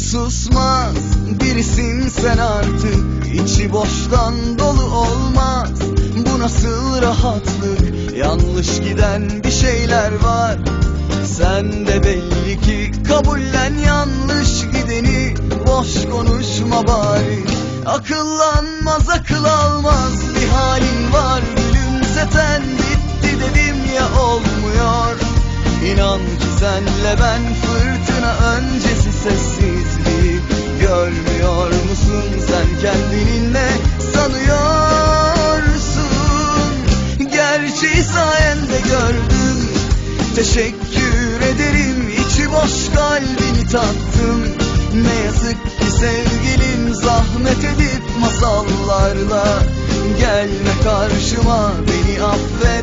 susmaz Birisin sen artık. İçi boştan dolu olmaz. Bu nasıl rahatlık? Yanlış giden bir şeyler var. Sen de belli ki kabullen yanlış gideni. Boş konuşma bari. Akıllanmaz akıl almaz. Bir halin var Gülümseten olmuyor İnan ki senle ben fırtına öncesi sessizliği Görmüyor musun? Sen kendini ne sanıyorsun. Gerçeği sayende gördüm. Teşekkür ederim. İçi boş kalbini tattım. Ne yazık ki sevgilim zahmet edip masallarla Gelme karşıma. Beni affet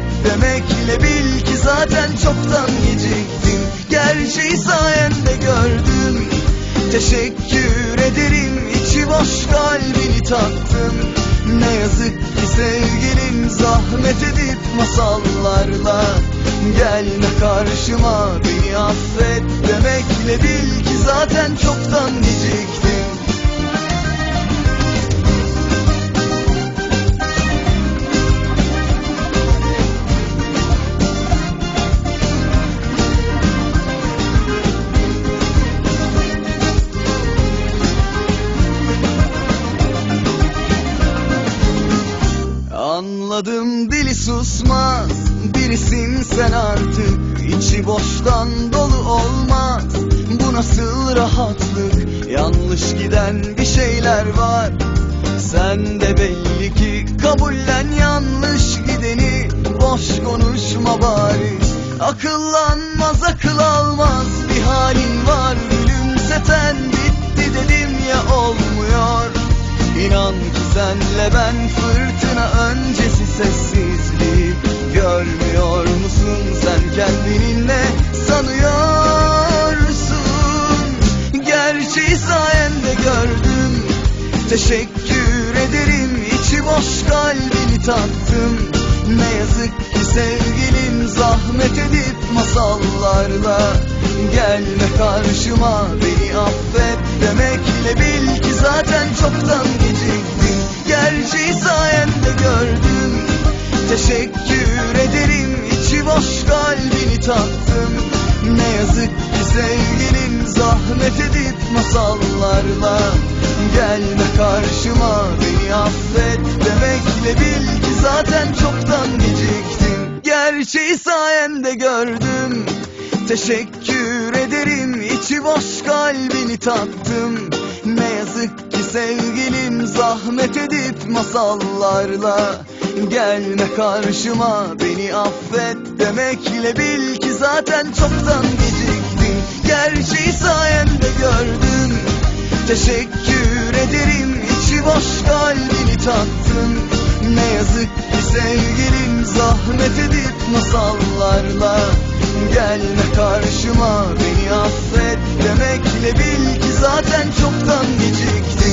Teşekkür ederim. İçi boş kalbini tattım Ne yazık ki sevgilim zahmet edip masallarla Gelme karşıma. Beni affet demekle bil ki zaten çoktan Anladım dili susmaz. Birisin sen artık. İçi boştan dolu olmaz. Bu nasıl rahatlık? Yanlış giden bir şeyler var. Sen de belli ki kabullen yanlış gideni. Boş konuşma bari. Akıllanmaz İnan ki senle ben fırtına öncesi sessizliği. Görmüyor musun sen kendini ne sanıyorsun. Gerçeği sayende gördüm. Teşekkür ederim içi boş kalbini tattım. Ne yazık ki sevgilim zahmet edip masallarla Gelme karşıma. Beni affet demekle bil ki zaten çoktan Teşekkür ederim içi boş kalbini tattım Ne yazık ki sevgilim zahmet edip masallarla Gelme karşıma beni affet demekle bil ki zaten çoktan geciktim. Gerçeği sayende gördüm. Teşekkür ederim içi boş kalbini tattım Ne yazık ki sevgilim zahmet edip masallarla Gelme karşıma beni affet demekle bil ki zaten çoktan geciktin. Gerçeği sayende gördüm Teşekkür ederim. İçi boş kalbini tattım Ne yazık ki sevgilim zahmet edip masallarla. Gelme karşıma beni affet demekle bil ki zaten çoktan geciktin